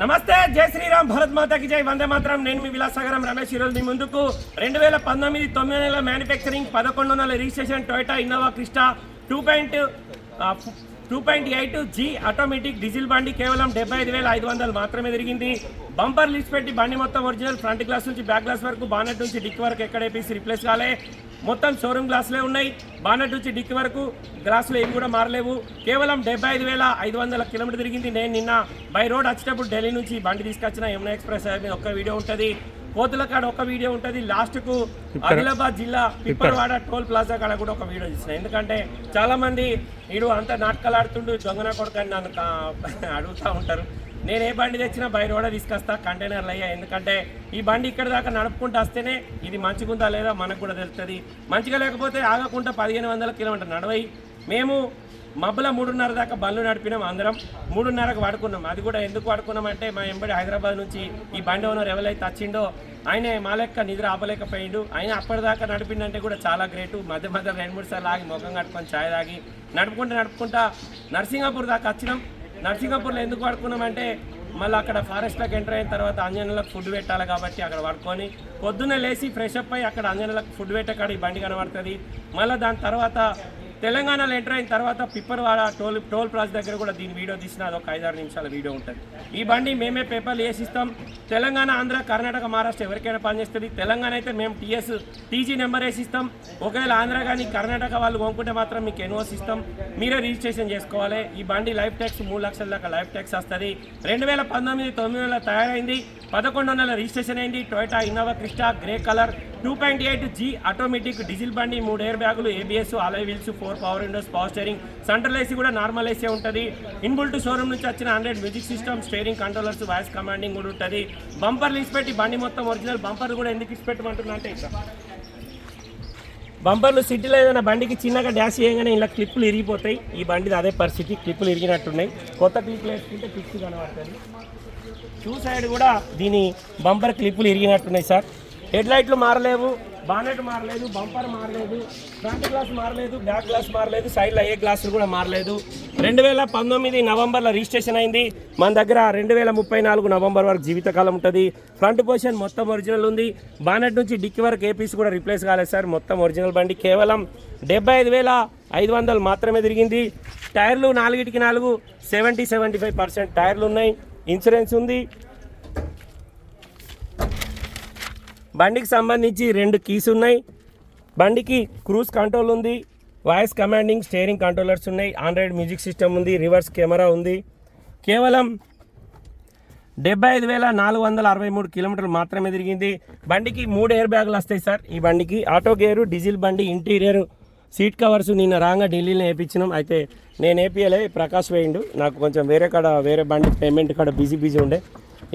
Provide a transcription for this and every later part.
నమస్తే జై శ్రీరామ్ భరత్ మాతాకి జై. వందే మాత్రం. నేను మీ విలాసాగరం రమేష్. ఈరోజు మీ ముందుకు రెండు వేల పంతొమ్మిది తొమ్మిది నెలల మ్యానుఫ్యాక్చరింగ్ పదకొండు వందల registration Toyota Innova Crysta two point two point eight G automatic diesel బండి కేవలం డెబ్బై ఐదు వేల ఐదు వందలు మాత్రమే తిరిగింది. బంపర్ లిస్ట్ పెట్టి బండి మొత్తం ఒరిజినల్ ఫ్రంట్ గ్లాస్ నుంచి బ్యాక్ గ్లాస్ వరకు బానెట్ నుంచి డిక్ వరకు ఎక్కడ రిప్లేస్ కాలే. మొత్తం షోరూమ్ గ్లాసులే ఉన్నాయి. బానెట్ నుంచి డిక్ వరకు గ్లాసులు ఏమి కూడా మారలేవు. కేవలం డెబ్బై ఐదు వేల ఐదు వందల కిలోమీటర్ తిరిగింది. నేను నిన్న బై రోడ్ వచ్చేటప్పుడు ఢిల్లీ నుంచి బండి తీసుకొచ్చిన యమునా ఎక్స్ప్రెస్ మీద ఒక్క వీడియో ఉంటుంది. కోతుల కాడ ఒక వీడియో ఉంటుంది. లాస్ట్కు ఆదిలాబాద్ జిల్లా పిప్పర్వాడ టోల్ ప్లాజా కాడ కూడా ఒక వీడియో తీసిన ఎందుకంటే చాలా మంది వీడు అంతా నాటకాలు ఆడుతుండు దొంగన కొడుకని నన్ను కా- అడుగుతూ ఉంటారు. నేను ఏ బండి తెచ్చినా బై రోడ్ తీసుకొస్తా కంటైనర్లు అయ్యా. ఎందుకంటే ఈ బండి ఇక్కడ దాకా నడుపుకుంటూ వస్తేనే ఇది మంచిగుందా లేదా మనకు కూడా తెలుస్తుంది. మంచిగా లేకపోతే ఆగకుండా పదిహేను వందల కిలోమీటర్ నడవై మేము మబ్బుల మూడున్నర దాకా బండ్లు నడిపినాం అందరం. మూడున్నరకు వాడుకున్నాం. అది కూడా ఎందుకు వాడుకున్నామంటే మా ఎంబడి హైదరాబాద్ నుంచి ఈ బండి ఓనర్ ఎవరైతే వచ్చిండో ఆయనే మా లెక్క నిద్ర ఆపలేకపోయిండు. ఆయన అప్పటిదాకా నడిపిండంటే కూడా చాలా గ్రేటు. మధ్య మధ్య రెండు మూడు సార్లు ఆగి ముఖం కట్టుకొని ఛాయ్ తాగి నడుపుకుంటూ నడుపుకుంటా నర్సింగాపూర్ దాకా వచ్చినాం. నర్సింగాపూర్లో ఎందుకు వాడుకున్నామంటే మళ్ళీ అక్కడ ఫారెస్ట్లోకి ఎంటర్ అయిన తర్వాత అంజనలకు ఫుడ్ పెట్టాలి కాబట్టి అక్కడ పడుకొని పొద్దున్నే లేచి ఫ్రెష్ అప్ అయ్యి అక్కడ అంజనలకు ఫుడ్ పెట్టకాడ ఈ బండి కనబడుతుంది. మళ్ళీ దాని తర్వాత తెలంగాణలో ఎంటర్ అయిన తర్వాత పిప్పర్వాడ టోల్ టోల్ ప్లాజ్ దగ్గర కూడా దీని వీడియో తీసిన అది ఒక ఐదారు నిమిషాల వీడియో ఉంటుంది. ఈ బండి మేమే పేపర్లు వేసిస్తాం. తెలంగాణ ఆంధ్ర కర్ణాటక మహారాష్ట్ర ఎవరికైనా పనిచేస్తుంది తెలంగాణ అయితే మేము టీఎస్ టీజీ నెంబర్ వేసిస్తాం. ఒకవేళ ఆంధ్ర కానీ కర్ణాటక వాళ్ళు కొనుక్కుంటే మాత్రం మీకు ఎన్ఓస్ ఇస్తాం. మీరే రిజిస్ట్రేషన్ చేసుకోవాలి. ఈ బండి లైఫ్ ట్యాక్స్ మూడు లక్షల దాకా లైఫ్ ట్యాక్స్ వస్తుంది. రెండు వేల పంతొమ్మిది తొమ్మిది వేల తయారైంది. పదకొండు వందల రిజిస్ట్రేషన్ అయింది. Toyota Innova Crysta grey colour. Two point eight G automatic diesel బండి మూడు ఎయిర్ బ్యాగులు ABS alloy wheels four power windows power steering central AC కూడా నార్మల్ ఏసీ ఉంటుంది. ఇన్బుల్ట్ షోరూమ్ నుంచి వచ్చిన hundred music system steering controllers voice commanding కూడా ఉంటుంది. Bumper ఇచ్చిపెట్టి బండి మొత్తం ఒరిజినల్ బంపర్ కూడా ఎందుకు ఇచ్చి అంటే బంపర్లు సిటీలో ఏదైనా బండికి చిన్నగా డ్యాష్ చేయగానే ఇలా క్లిప్పులు ఇరిగిపోతాయి. ఈ బండిది అదే పరిస్థితి. క్లిప్పులు ఇరిగినట్టున్నాయి. కొత్త క్లిప్లు వేసుకుంటే క్లిప్స్ కనబడుతుంది టూ సైడ్ కూడా దీని బంపర్ క్లిప్పులు ఇరిగినట్టున్నాయి సార్ హెడ్ లైట్లు మారలేవు బానెట్ మారలేదు బంపర్ మారలేదు ఫ్రంట్ గ్లాస్ మారలేదు బ్యాక్ గ్లాస్ మారలేదు సైడ్లో ఏ గ్లాసులు కూడా మారలేదు. రెండు వేల పంతొమ్మిది నవంబర్లో రిజిస్ట్రేషన్ అయింది. మన దగ్గర రెండు వేల ముప్పై నాలుగు నవంబర్ వరకు జీవితకాలం ఉంటుంది. ఫ్రంట్ పొజిషన్ మొత్తం ఒరిజినల్ ఉంది. బానెట్ నుంచి డిక్కి వరకు ఏ పీస్ కూడా రిప్లేస్ కాలేదు సార్. మొత్తం ఒరిజినల్ బండి కేవలం డెబ్బై ఐదు వేల ఐదు వందలు మాత్రమే తిరిగింది. టైర్లు నాలుగిటికి నాలుగు సెవెంటీ సెవెంటీ ఫైవ్ పర్సెంట్ టైర్లు ఉన్నాయి. ఇన్సూరెన్స్ ఉంది. బండికి సంబంధించి రెండు కీస్ ఉన్నాయి. బండికి క్రూజ్ కంట్రోల్ ఉంది. వాయిస్ కమాండింగ్ స్టీరింగ్ కంట్రోలర్స్ ఉన్నాయి. ఆండ్రాయిడ్ మ్యూజిక్ సిస్టమ్ ఉంది. రివర్స్ కెమెరా ఉంది. కేవలం డెబ్బై ఐదు వేల నాలుగు వందల అరవై మూడు కిలోమీటర్లు మాత్రమే తిరిగింది. బండికి మూడు ఎయిర్ బ్యాగులు వస్తాయి సార్. ఈ బండికి ఆటో గేరు డీజిల్ బండి ఇంటీరియర్ సీట్ కవర్స్ నిన్న రాగా ఢిల్లీలో వేయించినాం అయితే నేను వేపియలే ప్రకాష్ వేయిండు. నాకు కొంచెం వేరే కాడ వేరే బండి పేమెంట్ కాడ బిజీ బిజీ ఉండే.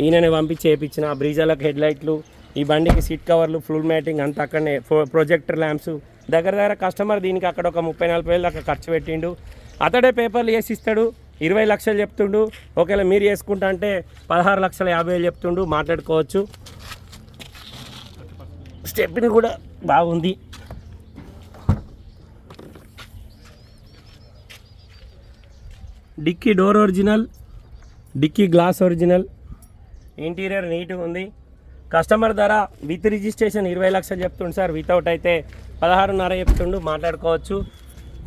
ఈయననే పంపించి వేయించిన ఆ బ్రీజాలకు హెడ్ లైట్లు ఈ బండికి సీట్ కవర్లు ఫుల్ మ్యాటింగ్ అంతా అక్కడనే ప్రొజెక్టర్ ల్యాంప్స్. దగ్గర దగ్గర కస్టమర్ దీనికి అక్కడ ఒక ముప్పై నలభై వేలు దాకా ఖర్చు పెట్టిండు. అతడే పేపర్లు వేసి ఇస్తాడు ఇరవై లక్షలు చెప్తుండు. ఒకవేళ మీరు వేసుకుంటా అంటే పదహారు లక్షల యాభై వేలు చెప్తుండు మాట్లాడుకోవచ్చు. స్టెప్ని కూడా బాగుంది. Dicky door original dicky glass original. Interior నీట్గా ఉంది. కస్టమర్ ధర విత్ రిజిస్ట్రేషన్ ఇరవై లక్షలు చెప్తుండు సార్. వితౌట్ అయితే పదహారున్నర చెప్తుండు మాట్లాడుకోవచ్చు.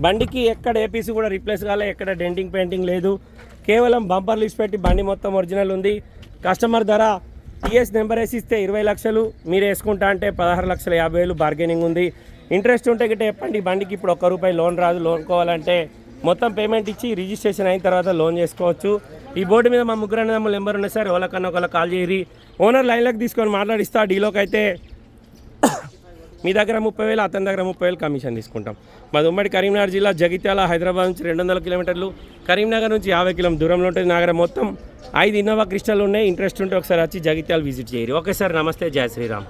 బండికి ఎక్కడ ఏపీసీ కూడా రీప్లేస్ కాలే ఎక్కడ డెంటింగ్ పెయింటింగ్ లేదు. కేవలం బంపర్ లిస్ట్ పెట్టి బండి మొత్తం ఒరిజినల్ ఉంది. కస్టమర్ ధర టీఎస్ నెంబర్ వేసి ఇస్తే ఇరవై లక్షలు మీరు వేసుకుంటా అంటే పదహారు లక్షల యాభై వేలు బార్గెనింగ్ ఉంది. ఇంట్రెస్ట్ ఉంటే గిట్ట చెప్పండి బండికి ఇప్పుడు ఒక్క రూపాయి లోన్ రాదు. లోన్ కోవాలంటే మొత్తం పేమెంట్ ఇచ్చి రిజిస్ట్రేషన్ అయిన తర్వాత లోన్ చేసుకోవచ్చు. ఈ బోర్డు మీద మా ముగ్గురు అన్నదమ్ములు నెంబర్ ఉన్నాయి సార్ ఎవరికన్నా ఒకళ్ళ కాల్ చేయరి. ఓనర్ లైన్లోకి తీసుకొని మాట్లాడిస్తా డీలోకి అయితే మీ దగ్గర ముప్పై వేలు అతని దగ్గర ముప్పై వేలు కమిషన్ తీసుకుంటాం. మాది ఉమ్మడి కరీంనగర్ జిల్లా జగిత్యాల హైదరాబాద్ నుంచి రెండు వందల కిలోమీటర్లు కరీంనగర్ నుంచి యాభై కిలోమీటర్ దూరంలో ఉంటుంది నగర మొత్తం ఐదు ఇన్నోవా క్రిస్టల్ ఉన్నాయి. ఇంట్రెస్ట్ ఉంటే ఒకసారి వచ్చి జగిత్యాల విజిట్ చేయరు. ఓకే సార్ నమస్తే. జయ శ్రీరామ్.